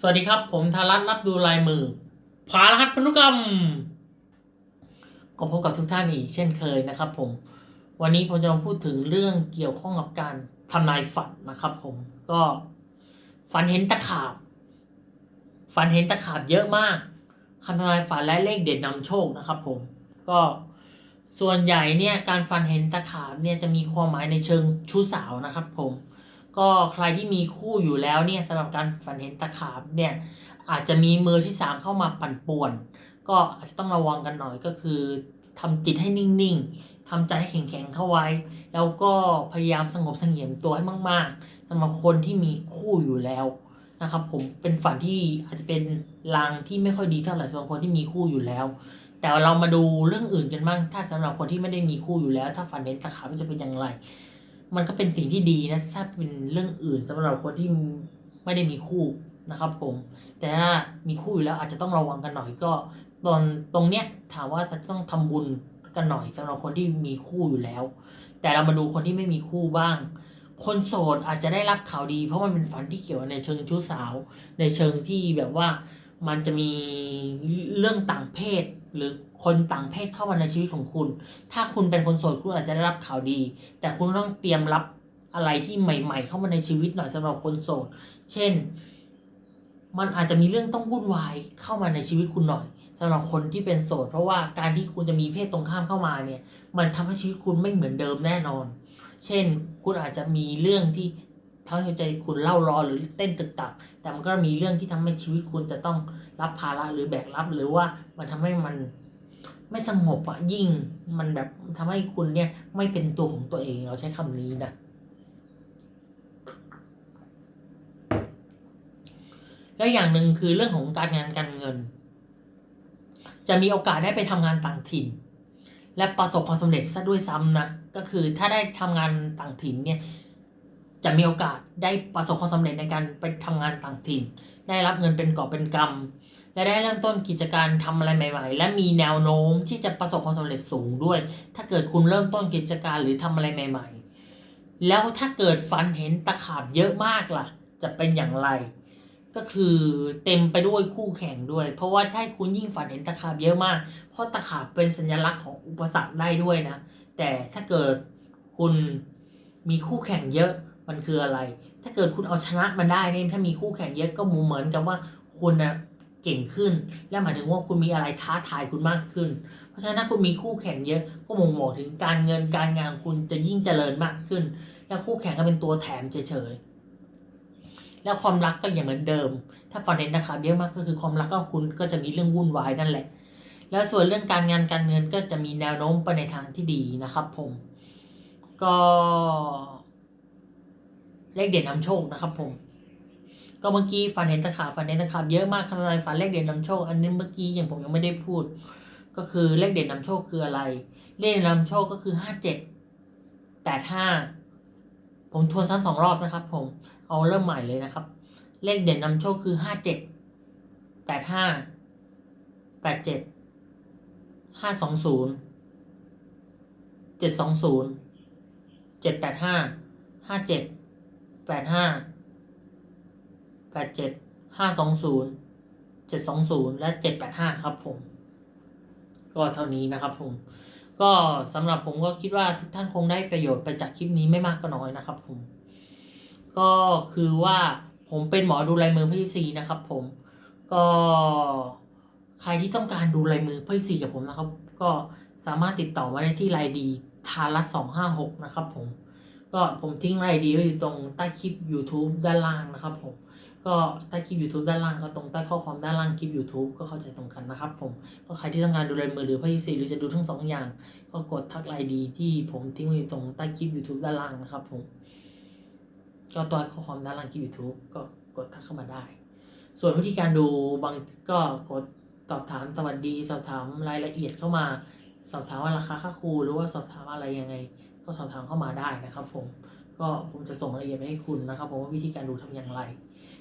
สวัสดีครับ ผมธารัตน์รับดูลายมือผารหัสพันธุกรรม ก็พบกับทุกท่านอีกเช่นเคยนะครับ ผม วันนี้ผมจะมาพูดถึงเรื่องเกี่ยวข้องกับการทำนายฝันนะครับ ผมก็ฝันเห็นตะขาบ ฝันเห็นตะขาบเยอะมากคำทำนายฝันและเลขเด็ดนำโชคนะครับ ผม ก็ส่วนใหญ่เนี่ยการฝันเห็นตะขาบเนี่ยจะมีความหมายในเชิงชู้สาวนะครับ ผม ก็ใครที่มีคู่อยู่แล้วเนี่ยสำหรับการฝันเห็นตะขาบเนี่ยอาจจะมีมือที่สามเข้ามาปั่นป่วน ก็อาจจะต้องระวังกันหน่อยก็คือทำจิตให้นิ่งๆทำใจให้แข็งๆเข้าไว้ แล้วก็พยายามสงบเสงี่ยมตัวให้มาก ๆสำหรับคนที่มีคู่อยู่แล้วนะครับผมเป็นฝันที่อาจจะเป็นลางที่ไม่ค่อยดีเท่าไหร่สำหรับคนที่มีคู่อยู่แล้ว แต่เรามาดูเรื่องอื่นกันบ้างถ้าสำหรับคนที่ไม่ได้มีคู่อยู่แล้ว ถ้าฝันเห็นตะขาบจะเป็นอย่างไร มันก็เป็นสิ่งที่ดีนะ ถ้าเป็นเรื่องอื่นสำหรับคนที่ไม่ได้มีคู่นะครับผม แต่ถ้ามีคู่อยู่แล้วอาจจะต้องระวังกันหน่อยก็ ตอนตรงเนี้ยถามว่าจะต้องทำบุญกันหน่อยสำหรับคนที่มีคู่อยู่แล้ว แต่เรามาดูคนที่ไม่มีคู่บ้าง คนโสดอาจจะได้รับข่าวดี เพราะมันเป็นฝันที่เกี่ยวในเชิงชู้สาว ในเชิงที่แบบว่ามันจะมีเรื่องต่างเพศ หรือคนต่างเพศเข้ามาในชีวิตของคุณ ถ้าคุณเป็นคนโสดคุณอาจจะได้รับข่าวดี แต่คุณต้องเตรียมรับอะไรที่ใหม่ ๆ เข้ามาในชีวิตหน่อยสำหรับคนโสด เช่น มันอาจจะมีเรื่องต้องวุ่นวายเข้ามาในชีวิตคุณหน่อยสำหรับคนที่เป็นโสด เพราะว่าการที่คุณจะมีเพศตรงข้ามเข้ามาเนี่ย มันทำให้ชีวิตคุณไม่เหมือนเดิมแน่นอน เช่น คุณอาจจะมีเรื่องที่ ทำให้ใจคุณเล่าร้อนหรือเต้นตึกตัก แต่มันก็มีเรื่องที่ทำให้ชีวิตคุณจะต้องรับภาระหรือแบกรับ หรือว่ามันทำให้มันไม่สงบอะยิ่งมันแบบทำให้คุณเนี่ยไม่เป็นตัวของตัวเองเราใช้คำนี้นะแล้วอย่างหนึ่งคือเรื่องของการงานการเงิน จะมีโอกาสได้ไปทำงานต่างถิ่น และประสบความสำเร็จซะด้วยซ้ำนะก็คือถ้าได้ทำงานต่างถิ่นเนี่ย จะมีโอกาสได้ประสบความสำเร็จในการไปทำงานต่างถิ่น ได้รับเงินเป็นกอบเป็นกำและได้เริ่มต้นกิจการทำอะไรใหม่ ๆ และมีแนวโน้มที่จะประสบความสำเร็จสูงด้วย ถ้าเกิดคุณเริ่มต้นกิจการหรือทำอะไรใหม่ ๆ แล้วถ้าเกิดฟันเห็นตะขาบเยอะมากล่ะ จะเป็นอย่างไร ก็คือเต็มไปด้วยคู่แข่งด้วย เพราะว่าถ้าคุณยิ่งฝันเห็นตะขาบเยอะมาก เพราะตะขาบเป็นสัญลักษณ์ของอุปสรรคได้ด้วยนะ แต่ถ้าเกิดคุณมีคู่แข่งเยอะ มันคืออะไร ถ้าเกิดคุณเอาชนะมันได้เนี่ยถ้ามีคู่แข่งเยอะก็เหมือนกับว่าคุณนะเก่งขึ้น และหมายถึงว่าคุณมีอะไรท้าทายคุณมากขึ้น เพราะฉะนั้นถ้าคุณมีคู่แข่งเยอะก็มองบอกถึงการเงินการงานคุณจะยิ่งเจริญมากขึ้น และคู่แข่งก็เป็นตัวแถมเฉยๆแล้วความรักก็อย่างเหมือนเดิม ถ้าฟันเห็นนะครับเยอะมากก็คือความรักก็คุณก็จะมีเรื่องวุ่นวายนั่นแหละ แล้วส่วนเรื่องการงานการเงินก็จะมีแนวโน้มไปในทางที่ดีนะครับ ผม ก็ เลขเด่นนำโชคนะครับผม ก็เมื่อกี้ฝันเห็นตะขาบฝันเห็นตะขาบเยอะมากขนาดฝันเลขเด่นนำโชค อันนี้เมื่อกี้อย่างผมยังไม่ได้พูด ก็คือเลขเด่นนำโชคคืออะไร เลขเด่นนำโชคก็คือห้าเจ็ดแปดห้าผมทวนซ้ำสองรอบนะครับ ผมเอาเริ่มใหม่เลยนะครับ เลขเด่นนำโชคคือห้าเจ็ดแปดห้าแปดเจ็ดห้าสองศูนย์เจ็ดสองศูนย์เจ็ดแปดห้าห้าเจ็ด แปดห้าแปดเจ็ดห้าสองศูนย์เจ็ดสองศูนย์และเจ็ดแปดห้าครับผม ก็เท่านี้นะครับผม ก็สำหรับผมก็คิดว่าทุกท่านคงได้ประโยชน์ไปจากคลิปนี้ไม่มากก็น้อยนะครับผม ก็คือว่าผมเป็นหมอดูลายมือพี่ซีนะครับผม ก็ใครที่ต้องการดูลายมือพี่ซีกับผมนะครับ ก็สามารถติดต่อมาได้ที่ไลน์ดีทารัสสองห้าหกนะครับผม ก็ผมทิ้งไลน์ดีไว้อยู่ตรงใต้คลิป YouTube ด้านล่างนะครับผมก็ใต้คลิป YouTube ด้านล่างก็ตรงใต้ข้อความด้านล่างคลิป YouTube ก็เข้าใจตรงกันนะครับผมก็ใครที่ต้องการดูลายมือหรือพี่ซีหรือจะดูทั้งสองอย่าง ก็กดทักไลน์ดีที่ผมทิ้งไว้อยู่ตรงใต้คลิป YouTube ด้านล่างนะครับผมก็ตัวข้อความด้านล่างคลิป YouTube ก็กดทักเข้ามาได้ ส่วนวิธีการดูบางก็กดสอบถามสวัสดีสอบถามรายละเอียดเข้ามา สอบถามว่าราคาค่าครูหรือว่าสอบถามอะไรยังไง ก็สอบถามเข้ามาได้นะครับผมก็ผมจะส่งรายละเอียดไปให้คุณนะครับผมว่าวิธีการดูทำอย่างไร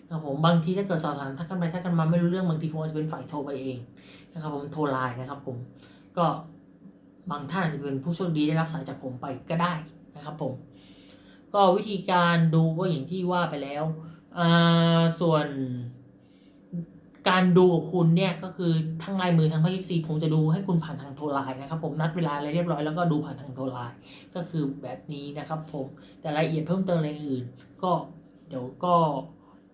นะครับผมบางทีถ้าเกิดสอบถามทักกันไปทักกันมาไม่รู้เรื่องบางทีผมอาจจะเป็นฝ่ายโทรไปเองนะครับผมโทรไลน์นะครับผมก็บางท่านอาจจะเป็นผู้โชคดีได้รับสายจากผมไปก็ได้นะครับผมก็วิธีการดูก็อย่างที่ว่าไปแล้วอ่าส่วน การดูของคุณเนี่ยก็คือทั้งลายมือทั้งไพ่ยิปซีผมจะดูให้คุณผ่านทางโทรไลน์นะครับผมนัดเวลาอะไรเรียบร้อยแล้วก็ดูผ่านทางโทรไลน์ก็คือแบบนี้นะครับผมแต่รายละเอียดเพิ่มเติมอะไรอื่น ก็เดี๋ยวก็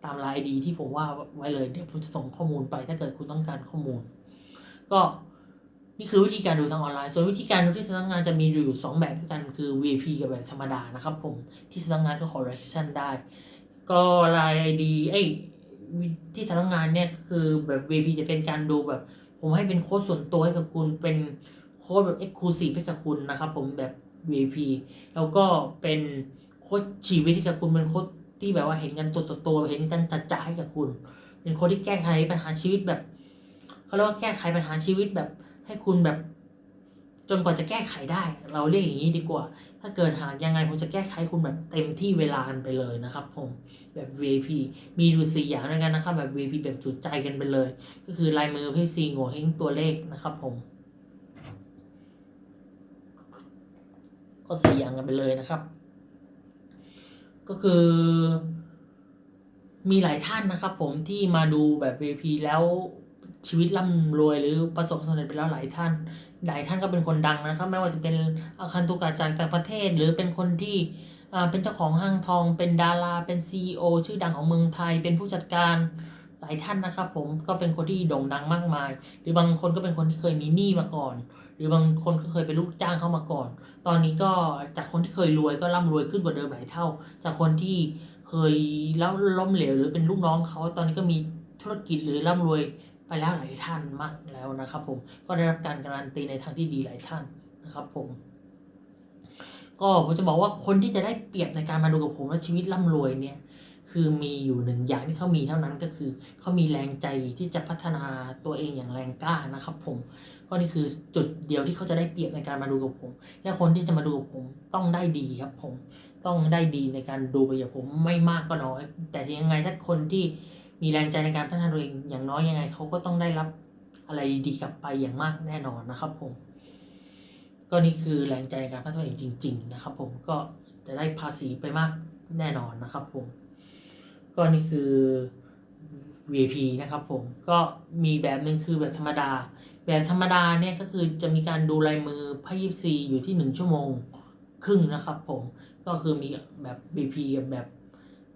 ตามไลน์ดีที่ผมว่าไว้เลยเดี๋ยวผมจะส่งข้อมูลไปถ้าเกิดคุณต้องการข้อมูล ก็นี่คือวิธีการดูทางออนไลน์ ส่วนวิธีการดูที่สำนักงานจะมีอยู่สองแบบด้วยกันคือ VIP กับแบบธรรมดานะครับผมที่สำนักงานก็ขอ reaction ได้ ก็ราย ID เอ้ย ที่สำนักงานเนี่ยคือแบบ VIP จะเป็นการดูแบบ ผมให้เป็นโค้ดส่วนตัวให้กับคุณเป็นโค้ดแบบ exclusive ให้กับคุณนะครับ ผมแบบ VIP แล้วก็เป็นโค้ดชีวิตให้กับคุณเป็นโค้ดที่แบบว่าเห็นกันตัวต่อตัวเห็นกันจัดจ่าให้กับคุณ เป็นโค้ดที่แก้ไขปัญหาชีวิตแบบเขาเรียกว่าแก้ไขปัญหาชีวิตแบบให้คุณแบบ จนกว่าจะแก้ไขได้ เราเรียกอย่างนี้ดีกว่า ถ้าเกิดหากยังไงผมจะแก้ไขคุณแบบเต็มที่เวลากันไปเลยนะครับผมแบบ VIP มีดูสี่อย่างด้วยกันนะครับแบบ VIP แบบจุดใจกันไปเลย ก็คือลายมือพี่ซีโง่เฮงตัวเลขนะครับผมก็สี่อย่างกันไปเลยนะครับ ก็คือมีหลายท่านนะครับผมที่มาดูแบบ VIP แล้ว ชีวิตร่ำรวยหรือประสบความสำเร็จไปแล้วหลายท่าน หลายท่านก็เป็นคนดังนะครับ ไม่ว่าจะเป็นอาคันตุกาจากต่างประเทศ หรือเป็นคนที่เป็นเจ้าของห้างทอง เป็นดารา เป็น CEO ชื่อดังของเมืองไทย เป็นผู้จัดการหลายท่านนะครับ ผมก็เป็นคนที่โด่งดังมากมาย หรือบางคนก็เป็นคนที่เคยมีหนี้มาก่อน หรือบางคนก็เคยเป็นลูกจ้างเข้ามาก่อน ตอนนี้ก็จากคนที่เคยรวยก็ร่ำรวยขึ้นกว่าเดิมหลายเท่า จากคนที่เคยแล้วล้มเหลวหรือเป็นลูกน้องเขาตอนนี้ก็มีธุรกิจหรือร่ำรวย แล้วหลายท่านมากแล้วนะครับ ผมก็ได้รับการการันตีในทางที่ดีหลายท่านนะครับ ผม ก็ผมจะบอกว่าคนที่จะได้เปรียบในการมาดูกับผมว่าชีวิตร่ำรวยเนี่ย คือมีอยู่หนึ่งอย่างที่เขามีเท่านั้นก็คือเขามีแรงใจที่จะพัฒนาตัวเองอย่างแรงกล้านะครับ ผมก็นี่คือจุดเดียวที่เขาจะได้เปรียบในการมาดูกับผม และคนที่จะมาดูกับผมต้องได้ดีครับ ผมต้องได้ดีในการดูไปอย่างผมไม่มากก็น้อย แต่ยังไงถ้าคนที่ มีแรงใจในการพัฒนาตัวเองอย่างน้อยยังไงเขาก็ต้องได้รับอะไรดีๆกลับไปอย่างมากแน่นอนนะครับผม ก็นี่คือแรงใจในการพัฒนาตัวเองจริง ๆ นะครับ ผมก็จะได้ภาษีไปมากแน่นอนนะครับผม ก็นี่คือ VIP นะครับผม ก็มีแบบหนึ่งคือแบบธรรมดา แบบธรรมดาเนี่ยก็คือจะมีการดูลายมือไพ่ยิปซีอยู่ที่หนึ่งชั่วโมงครึ่งนะครับผม ก็คือมีแบบ VIP กับแบบ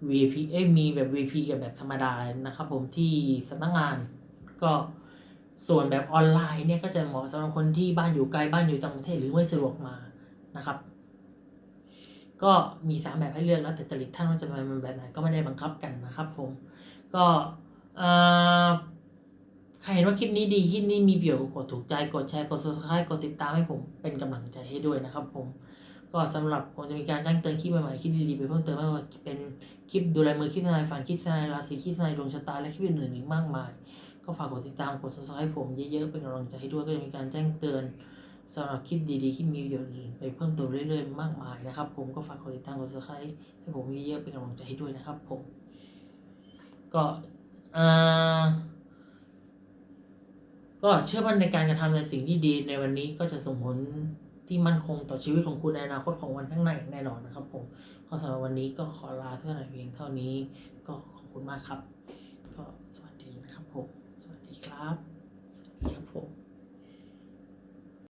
VIP เอ้มีแบบ VIP กับแบบธรรมดานะครับผมที่สำนักงานก็ส่วนแบบออนไลน์เนี่ยก็จะเหมาะสำหรับคนที่บ้านอยู่ไกลบ้านอยู่ต่างประเทศหรือไม่สะดวกมานะครับ ก็มีสามแบบให้เลือกแล้วแต่จริตท่านว่าจะมาแบบไหนก็ไม่ได้บังคับกันนะครับผมก็อ่อใครเห็นว่าคลิปนี้ดีคลิปนี้มีประโยชน์กดถูกใจกดแชร์กด subscribe กดติดตามให้ผมเป็นกำลังใจให้ด้วยนะครับผม ก็สำหรับผมจะมีการแจ้งเตือนคลิปใหม่ๆคลิปดีๆไปเพิ่มเติมไม่ว่าเป็นคลิปดูแลมือคลิปทนายฝันคลิปทนายราศีคลิปทนายดวงชะตาและคลิปอื่นๆอีกมากมาย ก็ฝากกดติดตามกด subscribe ผมเยอะๆเป็นกำลังใจให้ด้วยก็จะมีการแจ้งเตือนสำหรับคลิปดีๆคลิปมีประโยชน์อื่นไปเพิ่มเติมเรื่อยๆมากมายนะครับ ผมก็ฝากกดติดตามกด subscribe ให้ผมเยอะๆเป็นกำลังใจให้ด้วยนะครับ ผม ก็อ่าก็เชื่อมั่นในการกระทำในสิ่งที่ดีในวันนี้ก็จะส่งผล ที่มั่นคงต่อชีวิตของคุณในอนาคตของวันข้างหน้าแน่นอนนะครับผมก็สำหรับวันนี้ก็ขอลาเท่านั้นเพียงเท่านี้ก็ขอบคุณมากครับ ก็สวัสดีนะครับผมสวัสดีครับสวัสดีครับผม